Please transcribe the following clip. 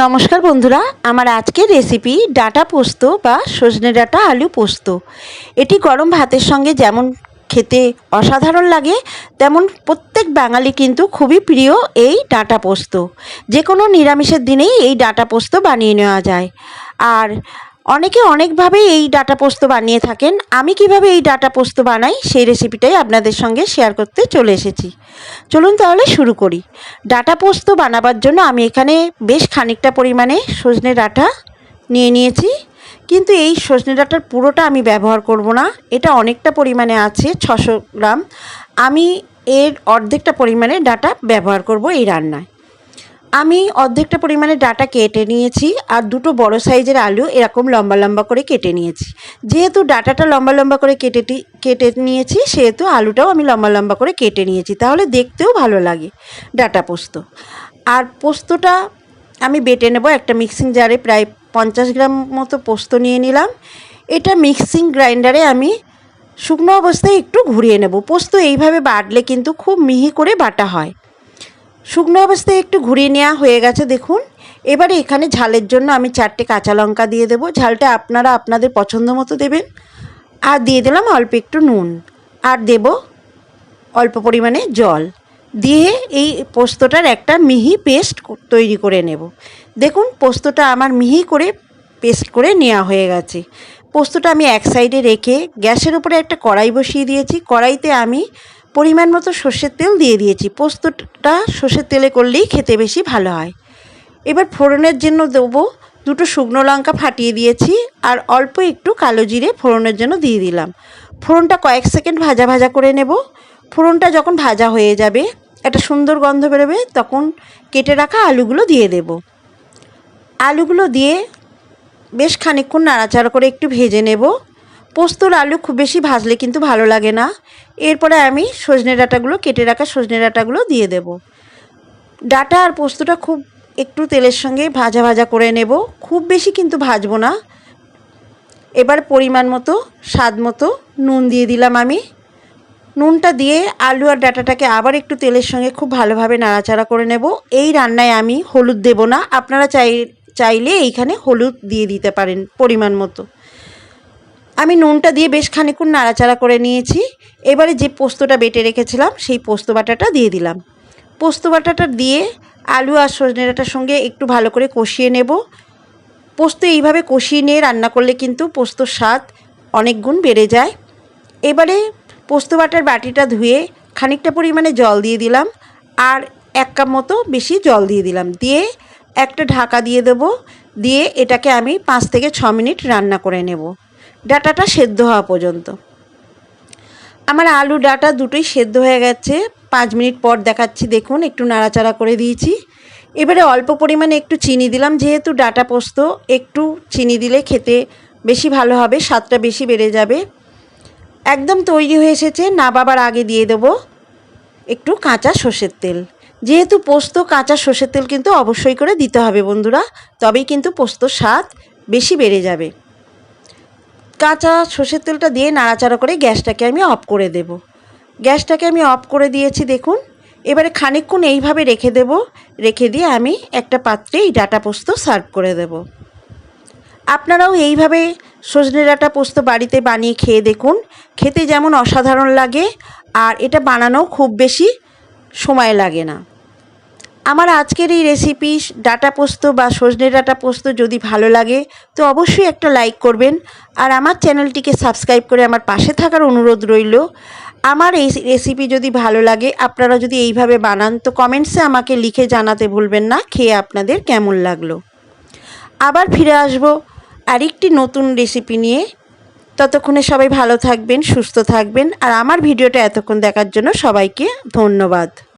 নমস্কার বন্ধুরা, আমার আজকের রেসিপি ডাটা পোস্ত বা সজনে ডাটা আলু পোস্ত। এটি গরম ভাতের সঙ্গে যেমন খেতে অসাধারণ লাগে, তেমন প্রত্যেক বাঙালি কিন্তু খুবই প্রিয় এই ডাটা পোস্ত। যে কোনো নিরামিষের দিনেই এই ডাটা পোস্ত বানিয়ে নেওয়া যায়। আর অনেকে অনেকভাবে এই ডাটা পোস্ত বানিয়ে থাকেন। আমি কীভাবে এই ডাটা পোস্ত বানাই সেই রেসিপিটাই আপনাদের সঙ্গে শেয়ার করতে চলে এসেছি। চলুন তাহলে শুরু করি। ডাটা পোস্ত বানাবার জন্য আমি এখানে বেশ খানিকটা পরিমাণে সজনে ডাটা নিয়ে নিয়েছি। কিন্তু এই সজনে ডাঁটার পুরোটা আমি ব্যবহার করব না। এটা অনেকটা পরিমাণে আছে, ছশো গ্রাম। আমি এর অর্ধেকটা পরিমাণে ডাটা ব্যবহার করব এই রান্নায়। আমি অর্ধেকটা পরিমাণে ডাটা কেটে নিয়েছি আর দুটো বড় সাইজের আলু এরকম লম্বা লম্বা করে কেটে নিয়েছি। যেহেতু ডাটাটা লম্বা লম্বা করে কেটে কেটে নিয়েছি, সেহেতু আলুটাও আমি লম্বা লম্বা করে কেটে নিয়েছি, তাহলে দেখতেও ভালো লাগে ডাটা পোস্ত। আর পোস্তটা আমি বেটে নেব, একটা মিক্সিং জারে প্রায় পঞ্চাশ গ্রাম মতো পোস্ত নিয়ে নিলাম। এটা মিক্সিং গ্রাইন্ডারে আমি শুকনো অবস্থায় একটু ঘুরিয়ে নেব। পোস্ত এইভাবে বাটলে কিন্তু খুব মিহি করে বাটা হয়। শুকনো অবস্থায় একটু ঘুরিয়ে নেওয়া হয়ে গেছে, দেখুন। এবারে এখানে ঝালের জন্য আমি চারটে কাঁচা লঙ্কা দিয়ে দেবো। ঝালটা আপনারা আপনাদের পছন্দ মতো দেবেন। আর দিয়ে দিলাম অল্প একটু নুন। আর দেব অল্প পরিমাণে জল। দিয়ে এই পোস্তটার একটা মিহি পেস্ট তৈরি করে নেব। দেখুন, পোস্তটা আমার মিহি করে পেস্ট করে নেওয়া হয়ে গেছে। পোস্তটা আমি এক সাইডে রেখে গ্যাসের উপরে একটা কড়াই বসিয়ে দিয়েছি। কড়াইতে আমি পরিমাণ মতো সর্ষের তেল দিয়ে দিয়েছি। পোস্তটা সর্ষের তেলে করলেই খেতে বেশি ভালো হয়। এবার ফোড়নের জন্য দেবো দুটো শুকনো লঙ্কা ফাটিয়ে দিয়েছি আর অল্প একটু কালো জিরে ফোড়নের জন্য দিয়ে দিলাম। ফোড়নটা কয়েক সেকেন্ড ভাজা ভাজা করে নেব। ফোড়নটা যখন ভাজা হয়ে যাবে, একটা সুন্দর গন্ধ বেরোবে, তখন কেটে রাখা আলুগুলো দিয়ে দেব। আলুগুলো দিয়ে বেশ খানিক্ষণ নাড়াচাড়া করে একটু ভেজে নেব। পোস্তর আলু খুব বেশি ভাজলে কিন্তু ভালো লাগে না। এরপরে আমি সজনে ডাঁটাগুলো, কেটে রাখা সজনে ডাঁটাগুলো দিয়ে দেব। ডাটা আর পোস্তটা খুব একটু তেলের সঙ্গে ভাজা ভাজা করে নেব। খুব বেশি কিন্তু ভাজবো না। এবার পরিমাণ মতো, স্বাদ মতো নুন দিয়ে দিলাম আমি। নুনটা দিয়ে আলু আর ডাটাটাকে আবার একটু তেলের সঙ্গে খুব ভালোভাবে নাড়াচাড়া করে নেব। এই রান্নায় আমি হলুদ দেব না। আপনারা চাই, চাইলে এইখানে হলুদ দিয়ে দিতে পারেন পরিমাণ মতো। আমি নুনটা দিয়ে বেশ খানিক্ষণ নাড়াচাড়া করে নিয়েছি। এবারে যে পোস্তটা বেটে রেখেছিলাম, সেই পোস্ত বাটাটা দিয়ে দিলাম। পোস্ত বাটাটা দিয়ে আলু আর সজনে ডাঁটার সঙ্গে একটু ভালো করে কষিয়ে নেব। পোস্ত এইভাবে কষিয়ে নিয়ে রান্না করলে কিন্তু পোস্তর স্বাদ অনেক গুণ বেড়ে যায়। এবারে পোস্ত বাটার বাটিটা ধুয়ে খানিকটা পরিমাণে জল দিয়ে দিলাম আর এক কাপ মতো বেশি জল দিয়ে দিলাম। দিয়ে একটা ঢাকা দিয়ে দেবো। দিয়ে এটাকে আমি পাঁচ থেকে ছ মিনিট রান্না করে নেব। ডাটাটা সেদ্ধ হওয়া পর্যন্ত। আমার আলু ডাটা দুটোই সেদ্ধ হয়ে গেছে। পাঁচ মিনিট পর দেখাচ্ছি, দেখুন, একটু নাড়াচাড়া করে দিয়েছি। এবারে অল্প পরিমাণে একটু চিনি দিলাম, যেহেতু ডাটা পোস্ত, একটু চিনি দিলে খেতে বেশি ভালো হবে, স্বাদটা বেশি বেড়ে যাবে। একদম তৈরি হয়ে এসেছে না বাবার আগে দিয়ে দেবো একটু কাঁচা সর্ষের তেল। যেহেতু পোস্ত, কাঁচা সর্ষের তেল কিন্তু অবশ্যই করে দিতে হবে বন্ধুরা, তবেই কিন্তু পোস্ত স্বাদ বেশি বেড়ে যাবে। কাঁচা সর্ষের তেলটা দিয়ে নাড়াচাড়া করে গ্যাসটাকে আমি অফ করে দেব। গ্যাসটাকে আমি অফ করে দিয়েছি, দেখুন। এবারে খানিকক্ষণ এইভাবে রেখে দেব। রেখে দিয়ে আমি একটা পাত্রে এই ডাটা পোস্ত সার্ভ করে দেব। আপনারাও এইভাবে সজনে ডাটা পোস্ত বাড়িতে বানিয়ে খেয়ে দেখুন। খেতে যেমন অসাধারণ লাগে, আর এটা বানানো খুব বেশি সময় লাগে না। আমার আজকের এই রেসিপি ডাটা পোস্ত বা সজনে ডাটা পোস্ত যদি ভালো লাগে, তো অবশ্যই একটা লাইক করবেন। আর আমার চ্যানেলটিকে সাবস্ক্রাইব করে আমার পাশে থাকার অনুরোধ রইল। আমার এই রেসিপি যদি ভালো লাগে, আপনারা যদি এইভাবে বানান, তো কমেন্টসে আমাকে লিখে জানাতে ভুলবেন না, খেয়ে আপনাদের কেমন লাগল। আবার ফিরে আসব আরেকটি নতুন রেসিপি নিয়ে। ততক্ষণে সবাই ভালো থাকবেন, সুস্থ থাকবেন। আর আমার ভিডিওটা এতক্ষণ দেখার জন্য সবাইকে ধন্যবাদ।